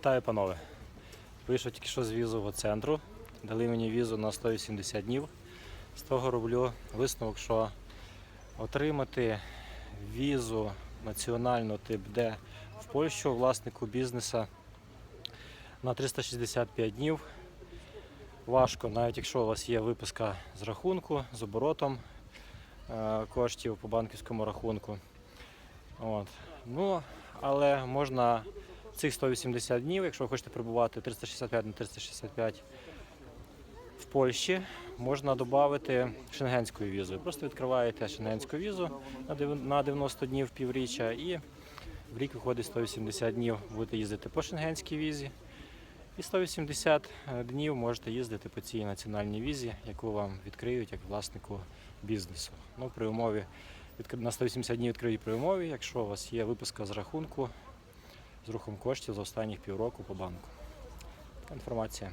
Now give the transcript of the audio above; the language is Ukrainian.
Вітаю, панове. Вийшов тільки що з візового центру. Дали мені візу на 180 днів. З того роблю висновок, що отримати візу національну тип Д в Польщу власнику бізнеса на 365 днів. Важко, навіть якщо у вас є виписка з рахунку, з оборотом е, коштів по банківському рахунку. От. Ну, але можна цих 180 днів, якщо ви хочете прибувати 365 на 365 в Польщі, можна додати шенгенською візою. Просто відкриваєте шенгенську візу на 90 днів півріччя і в рік виходить 180 днів будете їздити по шенгенській візі. І 180 днів можете їздити по цій національній візі, яку вам відкриють як власнику бізнесу. Ну, при умові на 180 днів відкриють при умові, якщо у вас є виписка з рахунку з рухом коштів за останніх півроку по банку. Інформація.